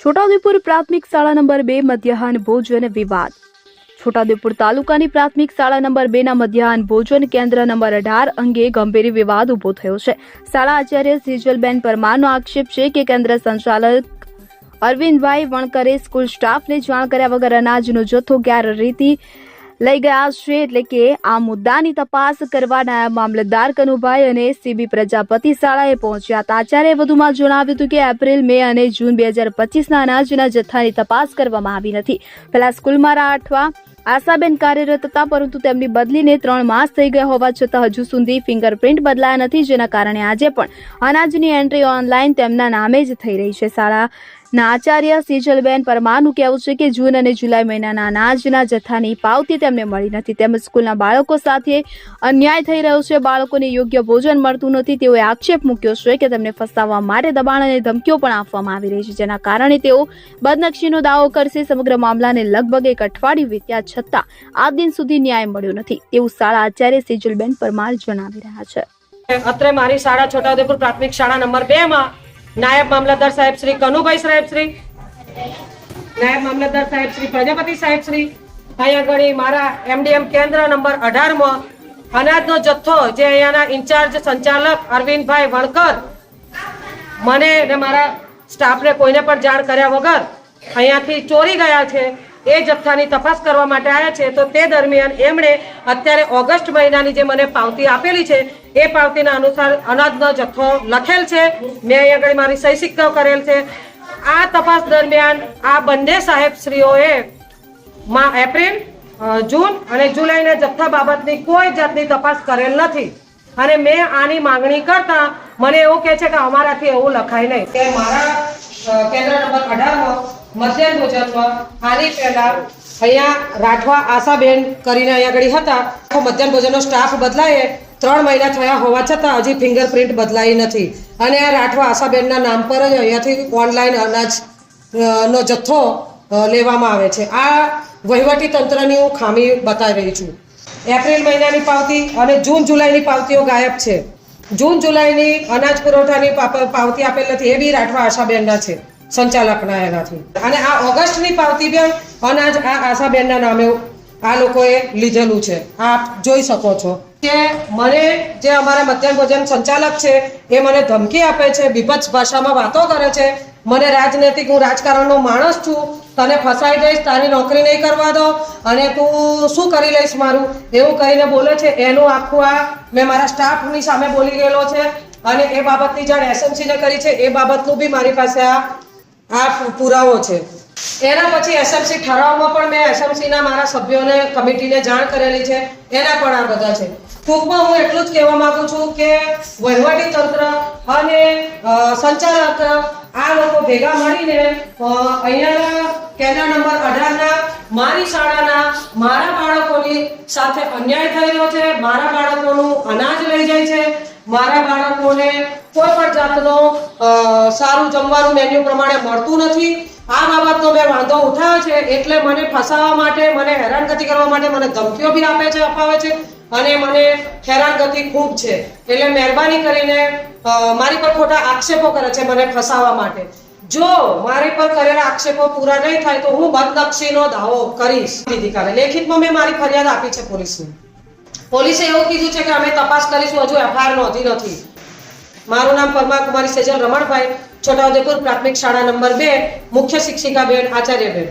છોટાઉદેપુર પ્રાથમિક શાળા નંબર બે મધ્યાહન ભોજન વિવાદ. છોટાઉદેપુર તાલુકાની પ્રાથમિક શાળા નંબર બે ના મધ્યાહન ભોજન કેન્દ્ર નંબર અઢાર અંગે ગંભીર વિવાદ ઊભો થયો છે. શાળા આચાર્ય સિજલબેન પરમારનો આક્ષેપ છે કે કેન્દ્ર સંચાલક અરવિંદભાઈ વણકરે સ્કૂલ સ્ટાફને જાણ કર્યા વગર અનાજનો જથ્થો, ગેરરીતિ લઈ ગયા છે એટલે કે આ મુદ્દાની તપાસ કરવા નાયબ મામલતદાર કનુભાઈ અને સીબી પ્રજાપતિ શાળાએ પહોંચ્યા હતા. આચાર્યએ વધુમાં જણાવ્યું હતું કે એપ્રિલ, મે અને જૂન બે હજાર પચીસના અનાજના જથ્થાની તપાસ કરવામાં આવી નથી પહેલા સ્કૂલમાં રાઠવા આશાબેન કાર્યરત હતા, પરંતુ તેમની બદલીને ત્રણ માસ થઈ ગયા હોવા છતાં હજુ સુધી ફિંગરપ્રિન્ટ બદલાયા નથી, જેના કારણે આજે પણ અનાજની એન્ટ્રી ઓનલાઈન તેમના નામે જ થઈ રહી છે. શાળાના આચાર્ય સિજલબેન પરમારનું કહેવું છે કે જૂન અને જુલાઈ મહિનાના અનાજના જથ્થાની પાવતી તેમને મળી નથી. તેમજ સ્કૂલના બાળકો સાથે અન્યાય થઈ રહ્યો છે. બાળકોને યોગ્ય ભોજન મળતું નથી. તેઓએ આક્ષેપ મૂક્યો છે કે તેમને ફસાવવા માટે દબાણ અને ધમકીઓ પણ આપવામાં આવી રહી છે, જેના કારણે તેઓ બદનક્ષીનો દાવો કરશે. સમગ્ર મામલાને લગભગ એક અઠવાડિયું વીત્યા છતાં આ દિન સુધી ન્યાય મળ્યો નથી. તેવું શાળા આચાર્ય સિજલબેન પરમાર જણાવી રહ્યા છે. અત્રે મારી શાળા છોટાઉદેપુર પ્રાથમિક શાળા નંબર બે માં નાયબ મામલતદાર સાહેબ શ્રી કનુભાઈ સાહેબ શ્રી, નાયબ મામલતદાર સાહેબ શ્રી પ્રજાપતિ સાહેબ શ્રી અહીંયા આગળ મારા એમડીએમ કેન્દ્ર નંબર અઢારમાં અનાજનો જથ્થો જે અહીંયાના ઇન્ચાર્જ સંચાલક અરવિંદભાઈ વણકર મને અને મારા સ્ટાફને કોઈને પણ જાણ કર્યા વગર અહીંયાથી ચોરી ગયા છે, એ જથ્થાની તપાસ કરવા માટે આવ્યા છે. તો તે દરમિયાન એમણે અત્યારે ઓગસ્ટ મહિનાની જે મને પાવતી આપેલી છે એ પાવતીના અનુસાર અનાજનો જથ્થો લખેલ છે. મેં અહીં આગળ મારી સહી સિક્કો કરેલ છે. આ તપાસ દરમિયાન આ બંને સાહેબશ્રીઓએ માં એપ્રિલ જૂન અને જુલાઈના જથ્થા બાબતની કોઈ જાતની તપાસ કરેલ નથી. અને મેં આની માંગણી કરતા મને એવું કહે છે કે અમારાથી એવું લખાય નહીં. કે મારા કેન્દ્ર નંબર અઢારમાં મધ્યાહન ભોજનમાં આની પહેલા અહીંયા રાઠવા આશાબેન કરીને અહીંયા આગળ હતા. મધ્યાહન ભોજનનો સ્ટાફ બદલાય ત્રણ મહિના થયા હોવા છતાં હજી ફિંગરપ્રિન્ટ બદલાઈ નથી. અને આ રાઠવા આશાબેનના નામ પર જ અહીંયાથી ઓનલાઈન અનાજ નો જથ્થો લેવામાં આવે છે. આ વહીવટી તંત્રની હું ખામી બતાવી રહી છું. એપ્રિલ મહિનાની પાવતી અને જૂન જુલાઈની પાવતીઓ ગાયબ છે. જૂન જુલાઈની અનાજ પુરવઠાની પાવતી આપેલ નથી, એ બી રાઠવા આશાબેનના છે, સંચાલકના એનાથી. અને આ ઓગસ્ટની પાવતી પણ અનાજ આ આશાબેનના નામે આ લોકોએ લીધેલું છે. આપ જોઈ શકો છો. કે મને, જે અમારા મધ્યાહન ભોજન સંચાલક છે, એ મને ધમકી આપે છે, બીભત્સ ભાષામાં વાતો કરે છે. મને રાજનૈતિક, હું રાજકારણનો માણસ છું. તને ફસાઈ દઈશ, તારી નોકરી નહીં કરવા દો. અને તું શું કરી લઈશ મારું? એવું કહીને બોલે છે. એનું આખું આ મેં મારા સ્ટાફની સામે બોલી ગયેલો છે. અને એ બાબતની જાણ એસએમસીને કરી છે, એ બાબતનું બી મારી પાસે આ આ પુરાવો છે. એના પછી એસએમસી ઠરાવમાં પણ મેં એસએમસીના મારા સભ્યોને, કમિટીને જાણ કરેલી છે. એના પણ આ બધા છે. ટૂંકમાં હું એટલું જ કહેવા માંગુ છું કે વહીવટી તંત્ર અને સંચાલક આ લોકો ભેગા મળીને અહીંયાના કેન્દ્ર નંબર અઢારના, મારી શાળાના, મારા બાળકોની સાથે અન્યાય થયેલો છે, મારા બાળકોનું અનાજ લઈ જાય છે, મારા બાળકોને કોઈ પણ જાતનો સારું જમવાનું મેન્યુ પ્રમાણે મળતું નથી. આ બાબતનો મેં વાંધો ઉઠાવ્યો છે, એટલે મને ફસાવવા માટે, મને હેરાનગતિ કરવા માટે મને ધમકીઓ બી આપે છે, અપાવે છે. અને મને હેરાનગતિ ખૂબ છે. એટલે મહેરબાની કરીને મારી પર ખોટા આક્ષેપો કરે છે મને ફસાવવા માટે. જો મારી પર કરેલા આક્ષેપો પૂરા નહીં થાય તો હું બદનક્ષીનો દાવો કરીશ. દીધિકાને લેખિતમાં મેં મારી ફરિયાદ આપી છે પોલીસને. પોલીસે એવું કીધું છે કે અમે તપાસ કરીશું, હજુ એફઆઈઆર નોંધી નથી. મારું નામ પરમા કુમારી સેજલ રમણભાઈ, છોટાઉદેપુર પ્રાથમિક શાળા નંબર બે, મુખ્ય શિક્ષિકા બેન આચાર્ય બેન